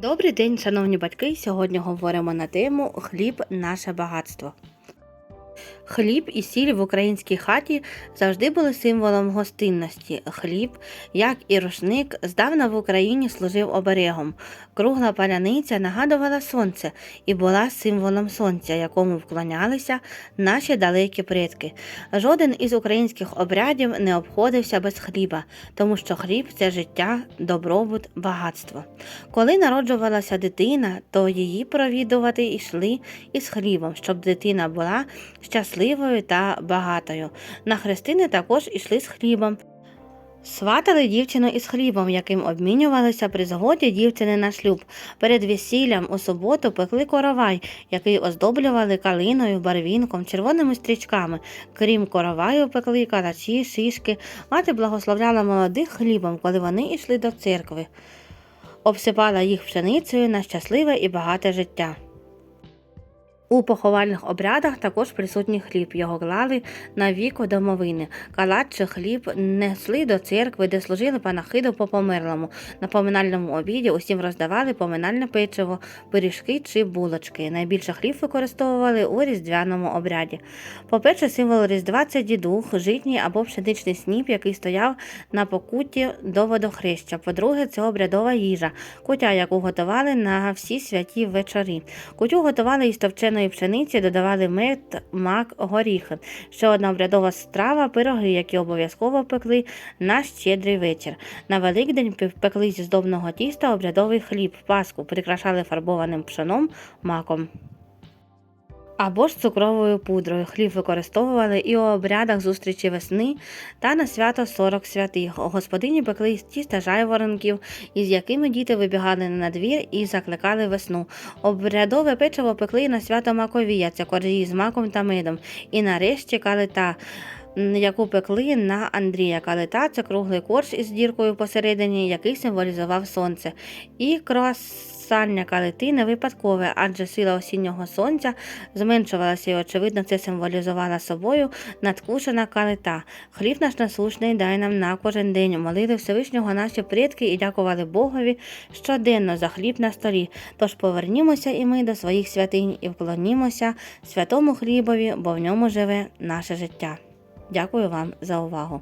Добрий день, шановні батьки. Сьогодні говоримо на тему Хліб наше багатство. Хліб і сіль в українській хаті завжди були символом гостинності. Хліб, як і рушник, здавна в Україні служив оберегом. Кругла паляниця нагадувала сонце і була символом сонця, якому вклонялися наші далекі предки. Жоден із українських обрядів не обходився без хліба, тому що хліб це життя, добробут, багатство. Коли народжувалася дитина, то її провідувати йшли із хлібом, щоб дитина була щасливою та багатою. На хрестини також йшли з хлібом. Сватали дівчину із хлібом, яким обмінювалися при згоді дівчини на шлюб. Перед весіллям у суботу пекли коровай, який оздоблювали калиною, барвінком, червоними стрічками. Крім короваю, пекли калачі, шишки. Мати благословляла молодих хлібом, коли вони йшли до церкви. Обсипала їх пшеницею на щасливе і багате життя. У поховальних обрядах також присутній хліб. Його клали на віко домовини. Калач чи хліб несли до церкви, де служили панахиду по померлому. На поминальному обіді усім роздавали поминальне печиво, пиріжки чи булочки. Найбільше хліб використовували у різдвяному обряді. По-перше, символ Різдва це дідух, житній або пшеничний сніп, який стояв на покутті до водохреща. По-друге, це обрядова їжа, кутя, яку готували на всі святі вечорі. Кутю готували із товченої пшениці, додавали мед, мак, горіхи. Ще одна обрядова страва пироги, які обов'язково пекли на щедрий вечір. На Великдень пе- пекли зі здобного тіста обрядовий хліб, паску, прикрашали фарбованим пшеном, маком. Або ж цукровою пудрою. Хліб використовували і у обрядах зустрічі весни та на свято 40 святих. Господині пекли тіста жайворонків, із якими діти вибігали на двір і закликали весну. Обрядове печиво пекли на свято Маковія, це коржі з маком та медом. І нарешті калита. Яку пекли на Андрія Калита, це круглий корж із діркою посередині, який символізував сонце. І круасання калити не випадкове, адже сила осіннього сонця зменшувалася, і очевидно, це символізувала собою надкушена калита. Хліб наш насущний дай нам на кожен день. Молили Всевишнього наші предки і дякували Богові щоденно за хліб на столі. Тож повернімося і ми до своїх святинь і вклонімося святому хлібові, бо в ньому живе наше життя. Дякую вам за увагу.